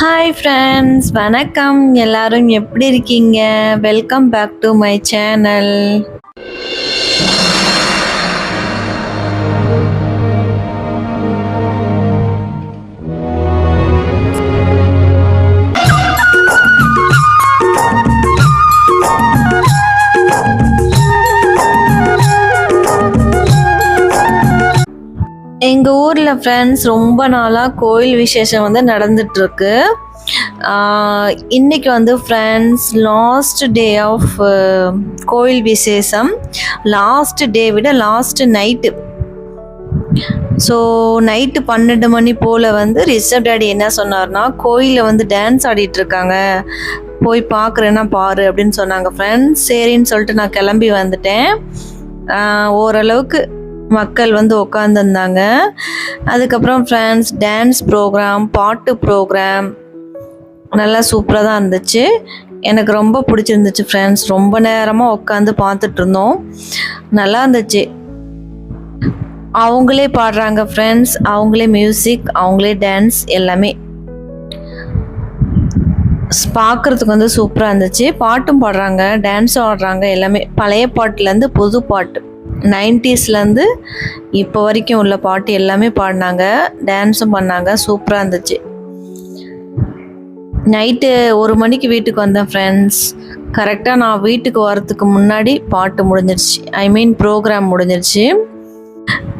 Hi friends வணக்கம். எல்லாரும் எப்படி இருக்கீங்க? Welcome back to my channel ஊரில் ஃப்ரெண்ட்ஸ் ரொம்ப நாளாக கோயில் விசேஷம் வந்து நடந்துட்டுருக்கு. இன்னைக்கு வந்து ஃப்ரெண்ட்ஸ் லாஸ்ட் டே ஆஃப் கோயில் விசேஷம். லாஸ்ட் டே விட லாஸ்ட் நைட்டு ஸோ நைட்டு பன்னெண்டு மணி போல் வந்து ரிஷப் டேடி என்ன சொன்னார்னா கோயிலில் வந்து டான்ஸ் ஆடிட்டுருக்காங்க. போய் பார்க்குறேன்னா பாரு அப்படின்னு சொன்னாங்க ஃப்ரெண்ட்ஸ் சரின்னு சொல்லிட்டு நான் கிளம்பி வந்துட்டேன். ஓரளவுக்கு மக்கள் வந்து உட்காந்துருந்தாங்க அதுக்கப்புறம் ஃப்ரெண்ட்ஸ் டான்ஸ் ப்ரோக்ராம் பாட்டு ப்ரோக்ராம் நல்லா சூப்பராக தான் இருந்துச்சு. எனக்கு ரொம்ப பிடிச்சிருந்துச்சு ஃப்ரெண்ட்ஸ் ரொம்ப நேரமாக உட்காந்து பார்த்துட்டு இருந்தோம். நல்லா இருந்துச்சு. அவங்களே பாடுறாங்க ஃப்ரெண்ட்ஸ் அவங்களே மியூசிக் அவங்களே டான்ஸ் எல்லாமே. பார்க்குறதுக்கு வந்து சூப்பராக இருந்துச்சு. பாட்டும் பாடுறாங்க டான்ஸும் ஆடுறாங்க எல்லாமே. பழைய பாட்டுலேருந்து புது பாட்டு. நைன்டிஸ்லேருந்து இப்போ வரைக்கும் உள்ள பாட்டு எல்லாமே பாடினாங்க டான்ஸும் பண்ணாங்க சூப்பராக இருந்துச்சு. நைட்டு ஒரு மணிக்கு வீட்டுக்கு வந்தேன் ஃப்ரெண்ட்ஸ் கரெக்டாக நான் வீட்டுக்கு வரத்துக்கு முன்னாடி பாட்டு முடிஞ்சிருச்சு. ஐ மீன் ப்ரோக்ராம் முடிஞ்சிருச்சு.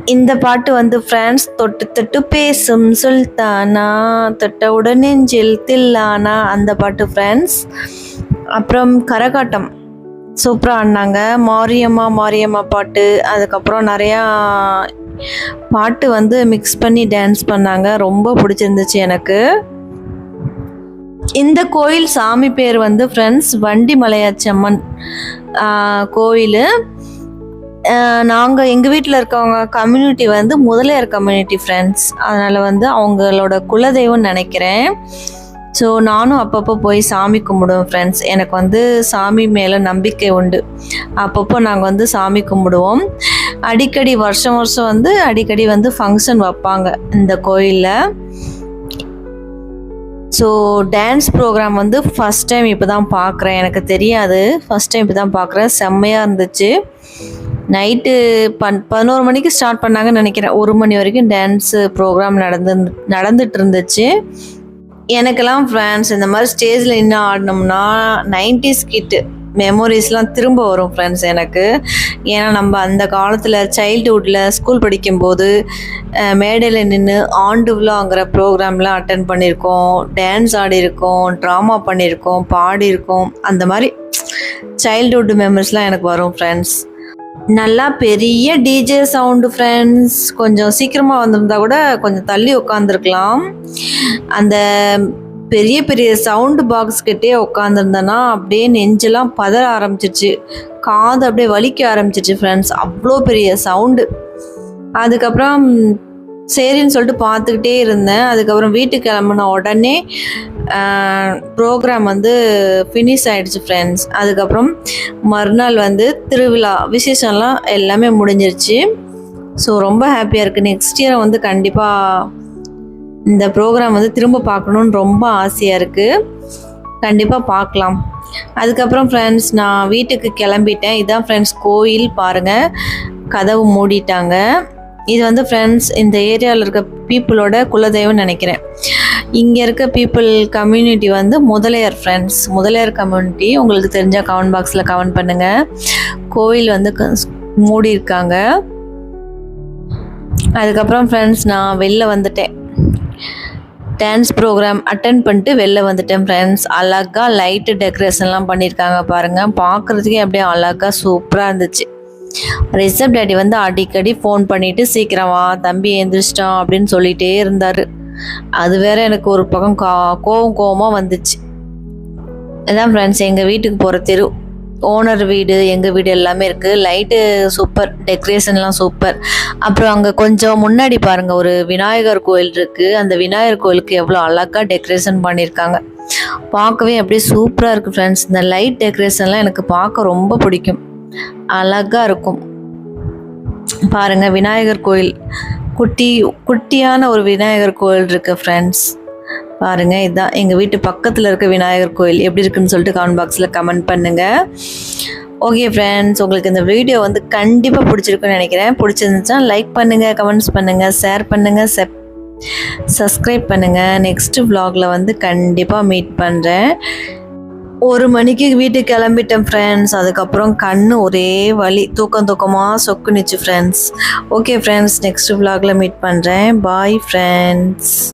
இந்த பாட்டு வந்து ஃப்ரெண்ட்ஸ் தொட்டு தொட்டு பேசும் சுல்தானா தொட்டவுடன் நெஞ்சில் தில்லானா அந்த பாட்டு ஃப்ரெண்ட்ஸ் அப்புறம் கரகாட்டம். சூப்பராக ஆடினாங்க. மாரியம்மா மாரியம்மா பாட்டு. அதுக்கப்புறம் நிறையா பாட்டு வந்து மிக்ஸ் பண்ணி டான்ஸ் பண்ணாங்க. ரொம்ப பிடிச்சிருந்துச்சு எனக்கு. இந்த கோயில் சாமி பேர் வந்து ஃப்ரெண்ட்ஸ் வண்டி மலையாச்சம்மன் கோயில் நாங்கள் எங்கள் வீட்டில் இருக்கவங்க கம்யூனிட்டி வந்து முதலியார் கம்யூனிட்டி ஃப்ரெண்ட்ஸ் அதனால் வந்து அவங்களோட குலதெய்வம் நினைக்கிறேன். ஸோ நானும் அப்பப்போ போய் சாமி கும்பிடுவேன் ஃப்ரெண்ட்ஸ் எனக்கு வந்து சாமி மேலே நம்பிக்கை உண்டு. அப்பப்போ நாங்கள் வந்து சாமி கும்பிடுவோம். அடிக்கடி வருஷம் வருஷம் வந்து அடிக்கடி வந்து ஃபங்க்ஷன் வைப்பாங்க இந்த கோயிலில். ஸோ டான்ஸ் ப்ரோக்ராம் வந்து ஃபஸ்ட் டைம் இப்போ தான் பார்க்குறேன் எனக்கு தெரியாது. ஃபஸ்ட் டைம் இப்போ தான் பார்க்குறேன் செம்மையாக இருந்துச்சு. நைட்டு பன் பதினோரு மணிக்கு ஸ்டார்ட் பண்ணாங்கன்னு நினைக்கிறேன். ஒரு மணி வரைக்கும் டான்ஸு ப்ரோக்ராம் நடந்து நடந்துட்டு இருந்துச்சு. எனக்கெல்லாம் ஃப்ரெண்ட்ஸ் இந்த மாதிரி ஸ்டேஜில் என்ன ஆடினோம்னா நைன்டிஸ் கிட்டு மெமோரிஸ்லாம் திரும்ப வரும் ஃப்ரெண்ட்ஸ் எனக்கு. ஏன்னா நம்ம அந்த காலத்தில் சைல்டுஹுட்டில் ஸ்கூல் படிக்கும்போது மேடையில் நின்று ஆண்டு விழாங்கிற ப்ரோக்ராம்லாம் அட்டன் பண்ணியிருக்கோம். டான்ஸ் ஆடியிருக்கோம் ட்ராமா பண்ணியிருக்கோம் பாடியிருக்கோம். அந்த மாதிரி சைல்டுஹுட் மெமரிஸ்லாம் எனக்கு வரும் ஃப்ரெண்ட்ஸ் நல்லா பெரிய டிஜே சவுண்டு ஃப்ரெண்ட்ஸ் கொஞ்சம் சீக்கிரமாக வந்திருந்தா கூட கொஞ்சம் தள்ளி உட்காந்துருக்கலாம் அந்த பெரிய பெரிய சவுண்டு பாக்ஸ் கிட்டே உட்காந்துருந்தேன்னா அப்படியே நெஞ்செல்லாம் பதற ஆரம்பிச்சிருச்சு. காது அப்படியே வலிக்க ஆரம்பிச்சிருச்சு ஃப்ரெண்ட்ஸ் அவ்வளோ பெரிய சவுண்டு அதுக்கப்புறம் சரின்னு சொல்லிட்டு பார்த்துக்கிட்டே இருந்தேன். அதுக்கப்புறம் வீட்டுக்கு கிளம்புன உடனே ப்ரோக்ராம் வந்து ஃபினிஷ் ஆகிடுச்சு ஃப்ரெண்ட்ஸ் அதுக்கப்புறம் மறுநாள் வந்து திருவிழா விசேஷம்லாம் எல்லாமே முடிஞ்சிருச்சு. ஸோ ரொம்ப ஹாப்பியாக இருக்குது நெக்ஸ்ட் இயர் வந்து கண்டிப்பாக இந்த ப்ரோக்ராம் வந்து திரும்ப பார்க்கணுன்னு ரொம்ப ஆசையாக இருக்குது கண்டிப்பாக பார்க்கலாம். அதுக்கப்புறம் ஃப்ரெண்ட்ஸ் நான் வீட்டுக்கு கிளம்பிட்டேன். இதான் ஃப்ரெண்ட்ஸ் கோயில் பாருங்கள் கதவு மூடிட்டாங்க. இது வந்து ஃப்ரெண்ட்ஸ் இந்த ஏரியாவில் இருக்க பீப்புளோட குலதெய்வம் நினைக்கிறேன். இங்கே இருக்க பீப்புள் கம்யூனிட்டி வந்து முதலையர் ஃப்ரெண்ட்ஸ் முதலையர் கம்யூனிட்டி உங்களுக்கு தெரிஞ்சால் கமெண்ட் பாக்ஸில் கமெண்ட் பண்ணுங்கள் கோயில் வந்து க- மூடி இருக்காங்க அதுக்கப்புறம் ஃப்ரெண்ட்ஸ் நான் வெளில வந்துட்டேன். டான்ஸ் ப்ரோக்ராம் அட்டன் பண்ணிட்டு வெளில வந்துட்டேன் ஃப்ரெண்ட்ஸ் அழகாக லைட்டு டெக்கரேஷன்லாம் பண்ணியிருக்காங்க பாருங்கள் பார்க்குறதுக்கே அப்படியே அழகாக சூப்பராக இருந்துச்சு. ரிசப் டேடி வந்து அடிக்கடி ஃபோன் பண்ணிவிட்டு சீக்கிரம் வா தம்பி எழுந்திரிச்சிட்டான் அப்படின்னு சொல்லிகிட்டே இருந்தார். அது வேற எனக்கு ஒரு பக்கம் கா கோவம் கோவமாக வந்துச்சு. இதான் ஃப்ரெண்ட்ஸ் எங்கள் வீட்டுக்கு போகிற தெரு. ஓனர் வீடு எங்கள் வீடு எல்லாமே இருக்குது லைட்டு சூப்பர் டெக்கரேஷன்லாம் சூப்பர் அப்புறம் அங்கே கொஞ்சம் முன்னாடி பாருங்கள் ஒரு விநாயகர் கோயில் இருக்குது அந்த விநாயகர் கோயிலுக்கு எவ்வளோ அழகாக டெக்கரேஷன் பண்ணியிருக்காங்க. பார்க்கவே அப்படியே சூப்பராக இருக்குது ஃப்ரெண்ட்ஸ் இந்த லைட் டெக்கரேஷன்லாம் எனக்கு பார்க்க ரொம்ப பிடிக்கும். அழகாக இருக்கும். பாருங்கள் விநாயகர் கோயில். குட்டி குட்டியான ஒரு விநாயகர் கோயில் இருக்குது ஃப்ரெண்ட்ஸ் பாருங்கள் இதுதான் எங்கள் வீட்டு பக்கத்தில் இருக்க விநாயகர் கோயில். எப்படி இருக்குன்னு சொல்லிட்டு கமெண்ட் பாக்ஸில் கமெண்ட் பண்ணுங்கள் ஓகே ஃப்ரெண்ட்ஸ் உங்களுக்கு இந்த வீடியோ வந்து கண்டிப்பாக பிடிச்சிருக்குன்னு நினைக்கிறேன். பிடிச்சிருந்துச்சுன்னா லைக் பண்ணுங்கள் கமெண்ட்ஸ் பண்ணுங்கள் ஷேர் பண்ணுங்கள் செப் சப்ஸ்கிரைப் பண்ணுங்கள் நெக்ஸ்ட்டு வ்ளாகில் வந்து கண்டிப்பாக மீட் பண்ணுறேன் ஒரு மணிக்கு வீட்டுக்கு கிளம்பிட்டேன் ஃப்ரெண்ட்ஸ் அதுக்கப்புறம் கண் ஒரே வலி. தூக்கம் தூக்கமாக சொக்குனுச்சு ஃப்ரெண்ட்ஸ் ஓகே ஃப்ரெண்ட்ஸ் நெக்ஸ்ட் vlogல மீட் பண்ணுறேன் பாய் ஃப்ரெண்ட்ஸ்